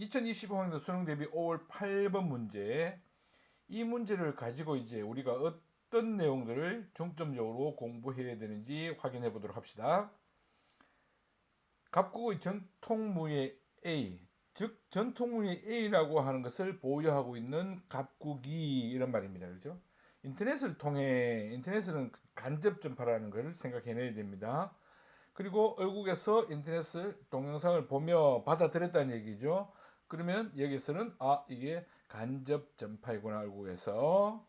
2025학년 수능 대비 5월 8번 문제. 이 문제를 가지고 이제 우리가 어떤 내용들을 중점적으로 공부해야 되는지 확인해 보도록 합시다. 갑국의 전통무예 A, 즉 전통무예 A라고 하는 것을 보유하고 있는 갑국이 이런 말입니다. 그렇죠? 인터넷을 통해 인터넷은 간접 전파라는 것을 생각해내야 됩니다. 그리고 얼국에서 인터넷을 동영상을 보며 받아들였다는 얘기죠. 그러면 여기서는 아 이게 간접 전파이구나 얼국에서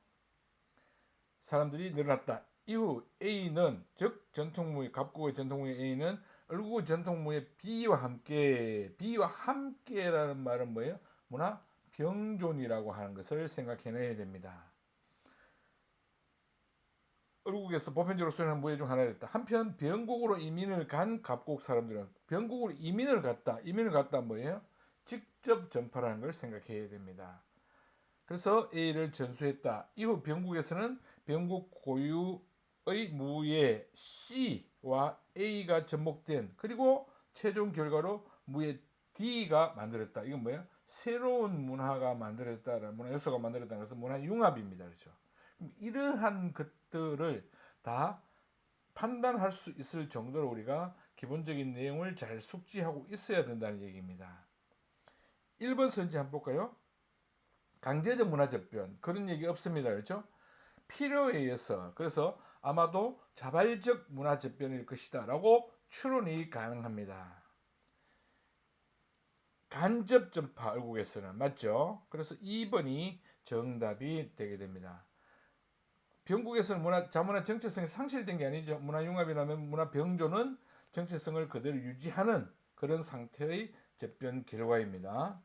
사람들이 늘어났다. 이후 A는 즉 전통무예 갑국의 전통무예 A는 얼국의 전통무예 B와 함께 B와 함께라는 말은 뭐예요? 문화 병존이라고 하는 것을 생각해내야 됩니다. 얼국에서 보편적으로 수행한 무예 중 하나였다. 한편 병국으로 이민을 간 갑국 사람들은 병국으로 이민을 갔다. 이민을 갔다 뭐예요? 직접 전파라는 걸 생각해야 됩니다. 그래서 A를 전수했다. 이후 병국에서는 병국 고유의 무예 C와 A가 접목된 그리고 최종 결과로 무예 D가 만들었다. 이건 뭐예요? 새로운 문화가 만들었다라는 문화 요소가 만들었다는 것은 문화 융합입니다. 그렇죠? 이러한 것들을 다 판단할 수 있을 정도로 우리가 기본적인 내용을 잘 숙지하고 있어야 된다는 얘기입니다. 1번 선지 한번 볼까요? 강제적 문화적변 그런 얘기 없습니다. 그렇죠? 필요에 의해서 그래서 아마도 자발적 문화적변일 것이다 라고 추론이 가능합니다. 간접 전파 얼국에서는 맞죠? 그래서 2번이 정답이 되게 됩니다. 병국에서는 문화 자문화 정체성이 상실된 게 아니죠. 문화 융합이라면 문화 병조는 정체성을 그대로 유지하는 그런 상태의 접변 결과입니다.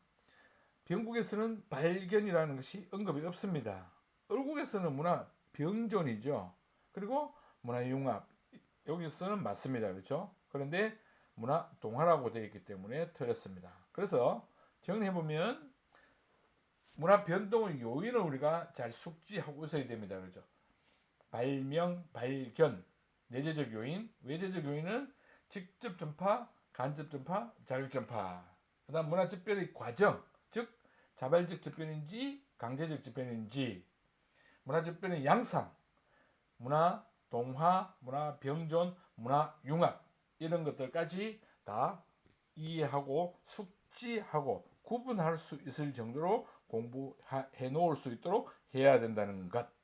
병국에서는 발견이라는 것이 언급이 없습니다. 얼국에서는 문화 병존이죠. 그리고 문화 융합 여기서는 맞습니다. 그렇죠? 그런데 문화 동화라고 되어 있기 때문에 틀렸습니다. 그래서 정리해 보면 문화 변동의 요인을 우리가 잘 숙지하고 있어야 됩니다. 그렇죠? 발명, 발견, 내재적 요인, 외재적 요인은 직접 전파, 간접 전파, 자율 전파. 그다음 문화 집변의 과정, 즉 자발적 집변인지 강제적 집변인지, 문화 집변의 양상, 문화 동화, 문화 병존, 문화 융합 이런 것들까지 다 이해하고 숙지하고 구분할 수 있을 정도로 공부해 놓을 수 있도록 해야 된다는 것.